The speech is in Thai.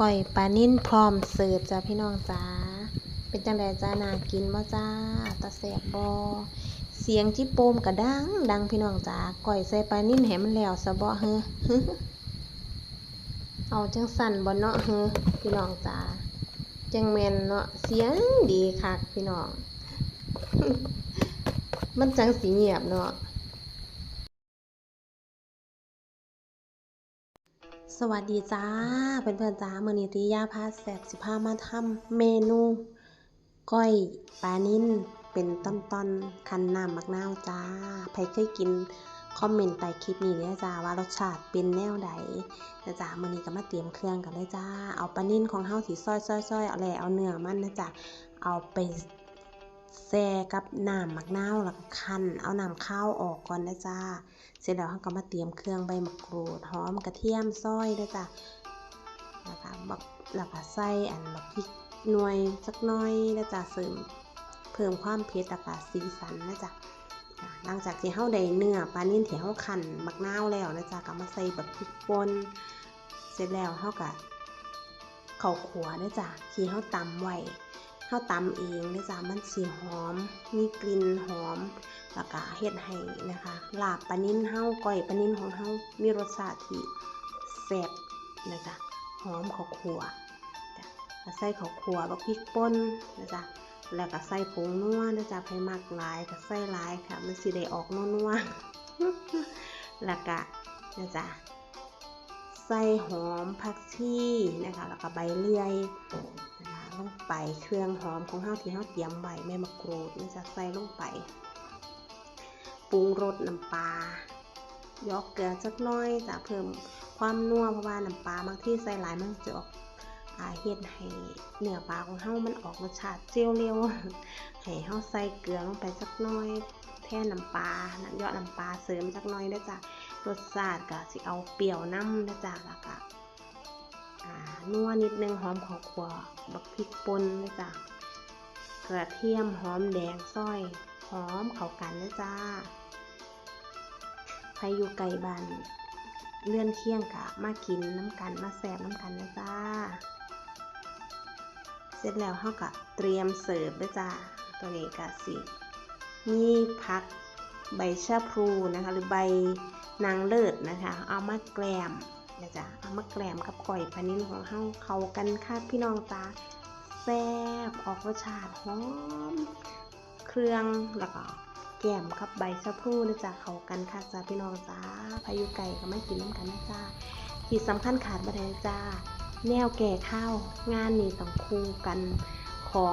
ก้อยปลานิ่นพร้อมเสิร์ฟจ้าพี่น้องจ้าเป็นจังไดจ้านากินบ่จ้าตาแสบบ่เสียงจิโปมกระดัง ดังพี่น้องจ้าก้อยใส่ปลานิ่นให้มันแล้วซะบ่เฮ้อเอาจังสั่นบ่เนาะเฮ้อพี่น้องจ้าจังแมนเนาะเสียงดีคักพี่น้อง มันจังสิเงียบเนาะ สวัสดีจ้าเพื่อนๆจ้ามือนีติยาพาแสบสิพามาทำเมนูก้อยปลานิ่นเป็นต้นๆคันน้ำมักนาวจ้าใครเคยกินคอมเมนต์ใต้คลิปนี้เนี่ยจ้าว่ารสชาติเป็นแนวใดนะจ้ามือนี้ก็มาเตรียมเครื่องกันเลยจ้าเอาปลานิ่นของเฮาที่ซอยๆๆเอาแหละเอาเนื้อมันนะจ้าเอาไป แซ่กับน้ำมักนาวแล้วก็คั้นเอาน้ำข้าวออกก่อนนะจ้า เสร็จแล้วเราก็มาเตรียมเครื่องใบมะกรูดหอมกระเทียมซอยด้วยจ้ะแล้วก็บักแล้วก็ใส่อันบักพริกหน่วยสักน้อยนะจ๊ะเสริมเพิ่มความเผ็ดแล้วก็สีสันนะจ๊ะอ่าหลังจากที่เฮาได้เนื้อปลานิ่นที่เฮาคั่นบักนาวแล้วนะจ๊ะก็มาใส่บักพริกป่นเสร็จแล้วเฮาก็เข้าวขัวนะจ๊ะที่เฮาตำไว้ เฮาวตำเองนะจ๊ะมันสิหอม มีกลิ่นหอม แล้วก็เฮ็ดให้นะคะลาบปลานิ่นเฮาก้อยปลานิ่นของเฮามีรสชาติที่แซ่บนะจ๊ะหอมข้าวคั่วจ้ะใส่ข้าวคั่วบักพริกป่นนะจ๊ะแล้วก็ใส่ผงนัวนะจ๊ะให้มากหลายก็ใส่หลายค่ะ มันสิได้ออกนัวๆแล้วก็นะจ๊ะ ใส่หอมผักชีนะคะ แล้วก็ใบเลื่อยนะคะลงไปเครื่องหอมของเฮาที่เฮาเตรียมไว้แม่มะกรูดนะจ๊ะใส่ลงไปปรุงรสน้ำปลายอกเกลือสักน้อยจะเพิ่มความนัวเพราะว่าน้ำปลาบางที่ใส่หลายมันจะออกอาเฮ็ดให้เนื้อปลาของเฮามันออกรสชาติเจียวเร็วให้เฮาใส่เกลือลงไปสักน้อย แทนน้ำปลาน้ำยอดน้ำปลาเสริมสักน้อยด้วยจ้ะ รสชาติก็สิเอาเปรี้ยวน้ำนะจ๊ะแล้วก็นัวนิดนึงหอมข้าวคั่วบักพริกป่นนะจ๊ะกระเทียมหอมแดงซอยหอมเข้ากันนะจ้าใครอยู่ไกลบ้านเลื่อนเที่ยงกะมากินน้ำกันมาแสบน้ำกันนะจ้า เสร็จแล้วเขาก็เตรียมเสิร์ฟด้วยจ้าตัวนี้กะสิมีพัก ใบชะพลูนะคะ หรือใบนางเลิศนะคะ เอามาแกล้มนะจ๊ะเอามาแกล้มกับก่อยพะนินของเฮาเขากันค่ะพี่น้องจ้าแซ่บออกรสชาติหอมเครื่องแล้วก็แก้มกับใบชะพลูนะจ๊ะเขากันค่ะจ้าพี่น้องจ้าพายุไก่ก็ไม่กินน้ำกันนะจ้าที่สำคัญขาดบ่ได้จ้าแนวแก่ข้าวงานนี้ต้องคู่กันของ